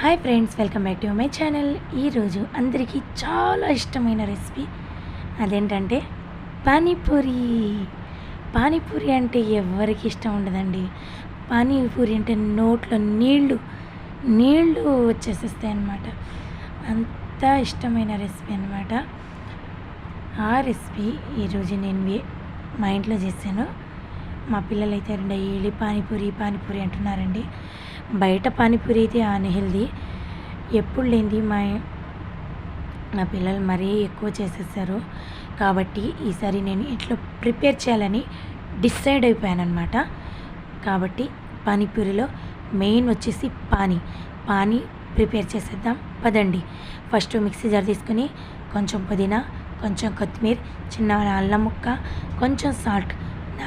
Hi friends welcome back to my channel. ఈరోజు అందరికీ చాలా ఇష్టమైన రెసిపీ అదేంటంటే పానీపూరి. పానీపూరి అంటే ఎవరికి ఇష్టం ఉండదండి? పానీపూరి అంటే నోట్లో నీళ్ళు నీళ్ళు వచ్చేసేస్తాయి అన్నమాట. అంత ఇష్టమైన రెసిపీ అనమాట ఆ రెసిపీ ఈరోజు నేను వే- మా ఇంట్లో చేశాను. మా పిల్లలు అయితే డైలీ పానీపూరి పానీపూరి అంటున్నారండి. బయట పానీపూరి అయితే అన్హెల్దీ. ఎప్పుడు లేనిది మా నా పిల్లలు మరీ ఎక్కువ చేసేసారు కాబట్టి ఈసారి నేను ఇంట్లో ప్రిపేర్ చేయాలని డిసైడ్ అయిపోయాను అనమాట కాబట్టి పానీపూరిలో మెయిన్ వచ్చేసి పానీ. పానీ ప్రిపేర్ చేసేద్దాం. పదండి. ఫస్ట్ మిక్సీ జార్ తీసుకొని కొంచెం పుదీనా కొంచెం కొత్తిమీర చిన్న అల్లం ముక్క కొంచెం సాల్ట్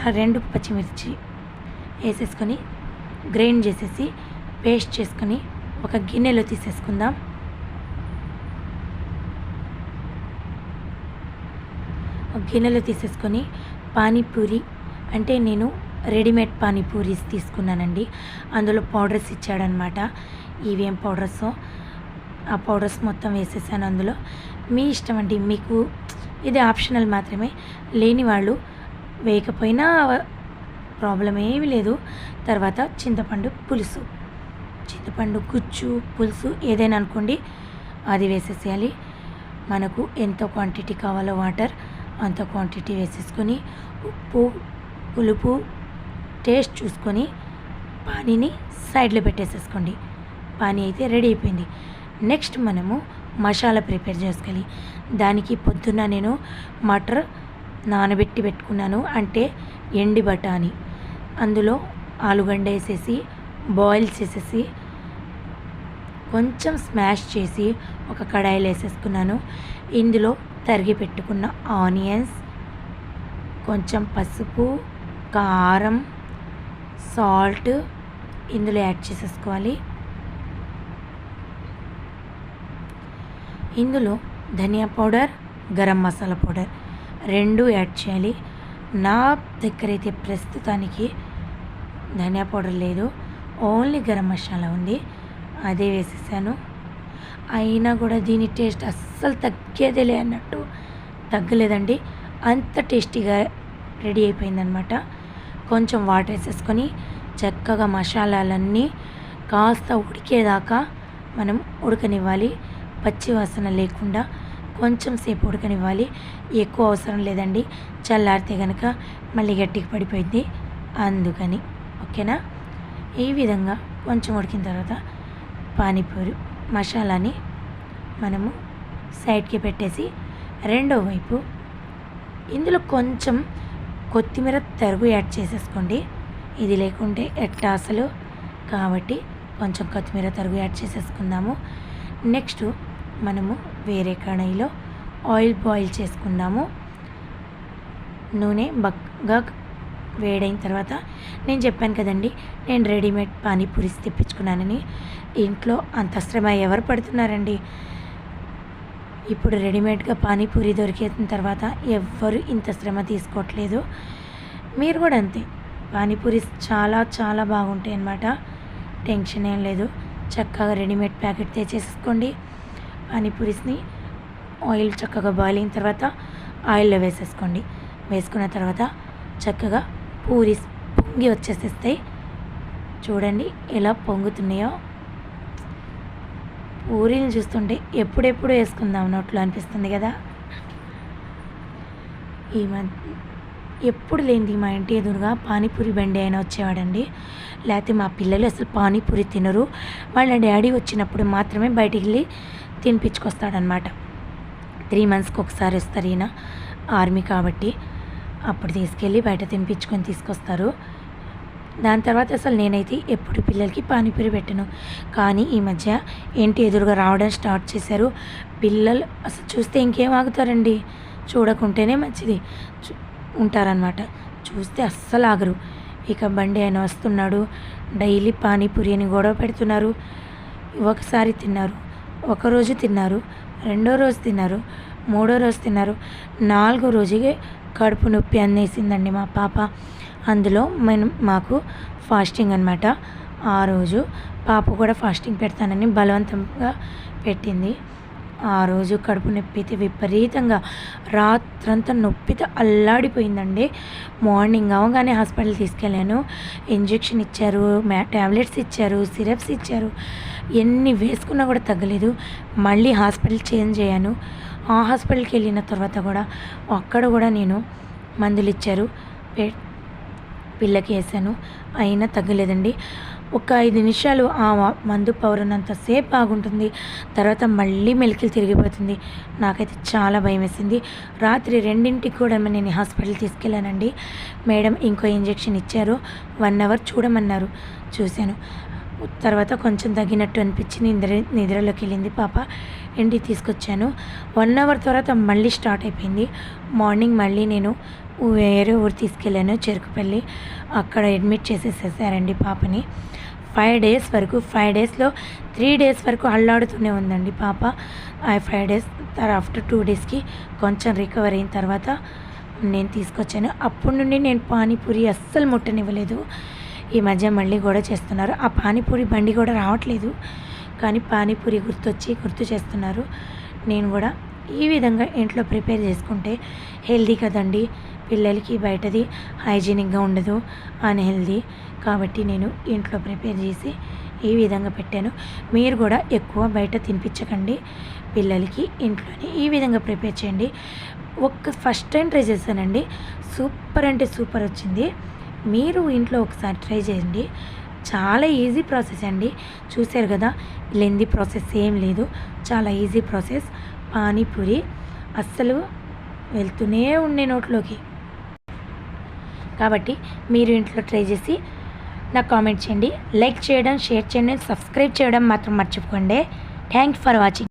రెండు పచ్చిమిర్చి వేసేసుకొని గ్రైండ్ చేసేసి పేస్ట్ చేసుకొని ఒక గిన్నెలో తీసేసుకుందాం. ఒక గిన్నెలో తీసేసుకొని పానీపూరి అంటే నేను రెడీమేడ్ పానీపూరీస్ తీసుకున్నానండి. అందులో పౌడర్స్ ఇచ్చాడనమాట ఇవేం పౌడర్స్? ఆ పౌడర్స్ మొత్తం వేసేసాను అందులో. మీ ఇష్టం అండి మీకు ఇది ఆప్షనల్ మాత్రమే. లేని వాళ్ళు వేయకపోయినా ప్రాబ్లం ఏమీ లేదు. తర్వాత చింతపండు పులుసు. చింతపండు గుజ్జు పులుసు ఏదైనా అనుకోండి అది వేసేసేయాలి. మనకు ఎంత క్వాంటిటీ కావాలో వాటర్ అంత క్వాంటిటీ వేసేసుకొని ఉప్పు పులుపు టేస్ట్ చూసుకొని పానీని సైడ్లో పెట్టేసేసుకోండి. పానీ అయితే రెడీ అయిపోయింది. నెక్స్ట్ మనము మసాలా ప్రిపేర్ చేసుకోవాలి. దానికి పొద్దున్న నేను మటర్ నానబెట్టి పెట్టుకున్నాను. అంటే ఎండి బఠానీ. అందులో ఆలుగడ్డ వేసేసి బాయిల్ చేసేసి కొంచెం స్మాష్ చేసి ఒక కడాయిలో వేసేసుకున్నాను. ఇందులో తరిగి పెట్టుకున్న ఆనియన్స్ కొంచెం పసుపు కారం సాల్ట్ ఇందులో యాడ్ చేసేసుకోవాలి. ఇందులో ధనియా పౌడర్ గరం మసాలా పౌడర్ రెండు యాడ్ చేయాలి. నా దగ్గర అయితే ప్రస్తుతానికి ధనియా పౌడర్ లేదు. ఓన్లీ గరం మసాలా ఉంది. అదే వేసేసాను. అయినా కూడా దీని టేస్ట్ అస్సలు తగ్గేదేలే అన్నట్టు తగ్గలేదండి. అంత టేస్టీగా రెడీ అయిపోయిందనమాట కొంచెం వాటర్ వేసేసుకొని చక్కగా మసాలాలన్నీ కాస్త ఉడికేదాకా మనం ఉడకనివ్వాలి. పచ్చి వాసన లేకుండా కొంచెం సేపు ఉడకనివ్వాలి. ఎక్కువ అవసరం లేదండి. చల్లారితే కనుక మళ్ళీ గట్టికి పడిపోయింది. అందుకని. ఓకేనా? ఈ విధంగా కొంచెం ఉడికిన తర్వాత పానీపూరి మసాలాని మనము సైడ్కి పెట్టేసి రెండో వైపు ఇందులో కొంచెం కొత్తిమీర తరుగు యాడ్ చేసేసుకోండి. ఇది లేకుంటే ఎట్లా అసలు? కాబట్టి కొంచెం కొత్తిమీర తరుగు యాడ్ చేసేసుకుందాము. నెక్స్ట్ మనము వేరే కడాయిలో ఆయిల్ బాయిల్ చేసుకుందాము. నూనె బాగా వేడైన తర్వాత నేను చెప్పాను కదండి నేను రెడీమేడ్ పానీపూరిస్ తెప్పించుకున్నానని. ఇంట్లో అంత శ్రమ ఎవరు పడుతున్నారండి? ఇప్పుడు రెడీమేడ్గా పానీపూరి దొరికేసిన తర్వాత ఎవ్వరు ఇంత శ్రమ తీసుకోవట్లేదు. మీరు కూడా అంతే పానీపూరిస్ చాలా చాలా బాగుంటాయి అన్నమాట. టెన్షన్ ఏం లేదు చక్కగా రెడీమేడ్ ప్యాకెట్ తెచ్చేసుకోండి పానీపూరిస్ని ఆయిల్ చక్కగా బాయిల్ అయిన తర్వాత ఆయిల్లో వేసేసుకోండి. వేసుకున్న తర్వాత చక్కగా పూరి పొంగి వచ్చేసేస్తాయి చూడండి ఎలా పొంగుతున్నాయో. పూరీలు చూస్తుంటే ఎప్పుడెప్పుడు వేసుకుందాం నోట్లో అనిపిస్తుంది కదా. ఈ మధ్య ఎప్పుడు లేనిది మా ఇంటి ఎదురుగా పానీపూరి బండి అయినా వచ్చేవాడండి. లేకపోతే మా పిల్లలు అసలు పానీపూరి తినరు. వాళ్ళ డాడీ వచ్చినప్పుడు మాత్రమే బయటికి వెళ్ళి తినిపించుకొస్తాడనమాట త్రీ మంత్స్కి ఒకసారి వస్తారు ఈయన. ఆర్మీ కాబట్టి. అప్పుడు తీసుకెళ్ళి బయట తినిపించుకొని తీసుకొస్తారు. దాని తర్వాత అసలు నేనైతే ఎప్పుడు పిల్లలకి పానీపూరి పెట్టను. కానీ ఈ మధ్య ఏంటి ఎదురుగా రావడం స్టార్ట్ చేశారు. పిల్లలు అసలు చూస్తే ఇంకేం ఆగుతారండి? చూడకుంటేనే మంచిది. చూ- ఉంటారనమాట చూస్తే అస్సలు ఆగరు. ఇక బండి ఆయన వస్తున్నాడు. డైలీ పానీపూరి అని గొడవ పెడుతున్నారు. ఒకసారి తిన్నారు. ఒకరోజు తిన్నారు. రెండో రోజు తిన్నారు. మూడో రోజు తిన్నారు. నాలుగో రోజుకే కడుపు నొప్పి అనేసిందండి మా పాప. అందులో మేము మాకు ఫాస్టింగ్ అనమాట ఆ రోజు పాప కూడా ఫాస్టింగ్ పెడతానని బలవంతంగా పెట్టింది. ఆ రోజు కడుపు నొప్పి అయితే విపరీతంగా రాత్రంతా నొప్పితో అల్లాడిపోయిందండి. మార్నింగ్ అవగానే హాస్పిటల్ తీసుకెళ్ళాను. ఇంజెక్షన్ ఇచ్చారు మ్యా ట్యాబ్లెట్స్ ఇచ్చారు సిరప్స్ ఇచ్చారు. ఎన్ని వేసుకున్నా కూడా తగ్గలేదు. మళ్ళీ హాస్పిటల్ చేంజ్ అయ్యాను. ఆ హాస్పిటల్కి వెళ్ళిన తర్వాత కూడా అక్కడ కూడా నేను మందులు ఇచ్చారు. పే- పిల్లకి వేసాను. అయినా తగ్గలేదండి. ఒక ఐదు నిమిషాలు ఆ మందు పౌరున్నంత సేపు బాగుంటుంది తర్వాత మళ్ళీ మెలికలు తిరిగిపోతుంది. నాకైతే చాలా భయం వేసింది రాత్రి రెండింటికి కూడా నేను హాస్పిటల్ తీసుకెళ్ళానండి. మేడం ఇంకో ఇంజెక్షన్ ఇచ్చారు. వన్ అవర్ చూడమన్నారు. చూశాను. తర్వాత కొంచెం తగ్గినట్టు అనిపించి నిద్ర నిద్రలోకి వెళ్ళింది పాప. ఇంటికి తీసుకొచ్చాను. వన్ అవర్ తర్వాత మళ్ళీ స్టార్ట్ అయిపోయింది. మార్నింగ్ మళ్ళీ నేను వేరే ఊరు తీసుకెళ్ళాను చెరుకుపల్లి. అక్కడ అడ్మిట్ చేసేసేసారండి పాపని. ఫైవ్ డేస్ వరకు ఫైవ్ డేస్లో త్రీ డేస్ వరకు అల్లాడుతూనే ఉందండి పాప. ఆ ఫైవ్ డేస్ ఆఫ్టర్ టూ డేస్కి కొంచెం రికవర్ అయిన తర్వాత నేను తీసుకొచ్చాను. అప్పటి నుండి నేను పానీపూరి అస్సలు ముట్టనివ్వలేదు. ఈ మధ్య మళ్ళీ కూడా చేస్తున్నారు. ఆ పానీపూరి బండి కూడా రావట్లేదు. కానీ పానీపూరి గుర్తొచ్చి గుర్తు చేస్తున్నారు. నేను కూడా ఈ విధంగా ఇంట్లో ప్రిపేర్ చేసుకుంటే హెల్దీ కదండి. పిల్లలకి బయటది హైజీనిక్గా ఉండదు అన్హెల్దీ. కాబట్టి నేను ఇంట్లో ప్రిపేర్ చేసి ఈ విధంగా పెట్టాను. మీరు కూడా ఎక్కువ బయట తినిపించకండి. పిల్లలకి ఇంట్లోనే ఈ విధంగా ప్రిపేర్ చేయండి. ఒక్క ఫస్ట్ టైం ట్రై చేశానండి. సూపర్ అంటే సూపర్ వచ్చింది. మీరు ఇంట్లో ఒకసారి ట్రై చేయండి. చాలా ఈజీ ప్రాసెస్ అండి. చూశారు కదా లెంది ప్రాసెస్ ఏం లేదు. చాలా ఈజీ ప్రాసెస్. పానీపూరి అస్సలు వెళ్తూనే ఉండే నోట్లోకి. కాబట్టి మీరు ఇంట్లో ట్రై చేసి నాకు కామెంట్ చేయండి. లైక్ చేయడం షేర్ చేయడం సబ్స్క్రైబ్ చేయడం మాత్రం మర్చిపోకండి. Thanks for watching.